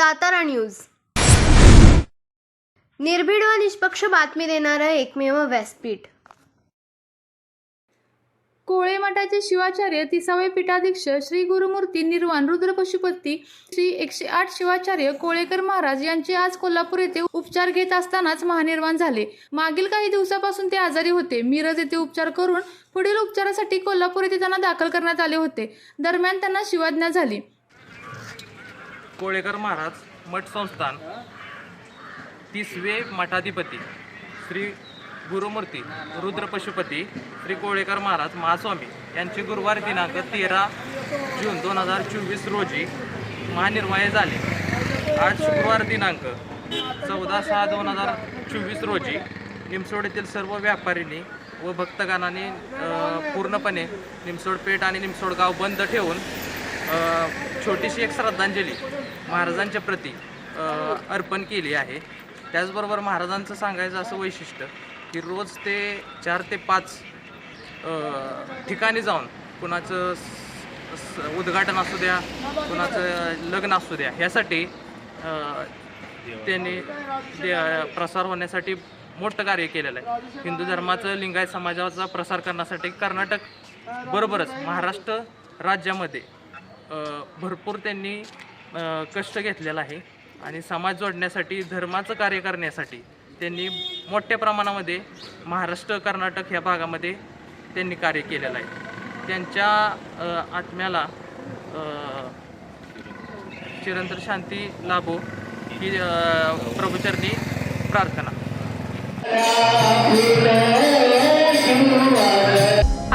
Satara news. निर्भीड व निष्पक्ष बातमी देणारं एकमेव व्यासपीठ. कोळे मठाचे शिवाचार्य तिसावे पीठाधीक्ष श्री गुरुमूर्ती निर्वाण रुद्र पशुपती श्री एकशे आठ शिवाचार्य कोळेकर महाराज यांचे आज कोल्हापूर येथे उपचार घेत असतानाच महानिर्वाण झाले. मागील काही दिवसापासून ते आजारी होते. मिरज येथे उपचार करून पुढील उपचारासाठी कोल्हापूर येथे त्यांना दाखल करण्यात आले होते. दरम्यान त्यांना शिवाज्ञा झाली. कोळेकर महाराज मठ संस्थान. तिसवे मठाधिपती श्री गुरुमूर्ती रुद्र पशुपती श्री कोळेकर महाराज महास्वामी यांचे गुरुवार दिनांक तेरा जून दोन हजार चोवीस रोजी महानिर्वाय झाले. आज शुक्रवार दिनांक चौदा सहा दोन हजार चोवीस रोजी निमसोड येथील सर्व व्यापाऱ्यांनी व भक्तगणांनी पूर्णपणे निमसोड पेठ आणि निमसोड गाव बंद ठेवून छोटीशी एक श्रद्धांजली महाराजांच्या प्रती अर्पण केली आहे. त्याचबरोबर महाराजांचं सांगायचं असं वैशिष्ट्य की रोज ते चार ते पाच ठिकाणी जाऊन कुणाचं स- स- उद्घाटन असू द्या कुणाचं लग्न असू द्या ह्यासाठी त्यांनी प्रसार होण्यासाठी मोठं कार्य केलेलं आहे. हिंदू धर्माचं लिंगायत समाजाचा प्रसार करण्यासाठी कर्नाटक बरोबरच महाराष्ट्र राज्यामध्ये भरपूर त्यांनी कष्ट घेतलेला आहे. आणि समाज जोडण्यासाठी धर्माचं कार्य करण्यासाठी त्यांनी मोठ्या प्रमाणामध्ये महाराष्ट्र कर्नाटक ह्या भागामध्ये त्यांनी कार्य केलेलं आहे. त्यांच्या आत्म्याला चिरंतर शांती लाभो ही प्रभूचरणी प्रभुचरणी प्रार्थना.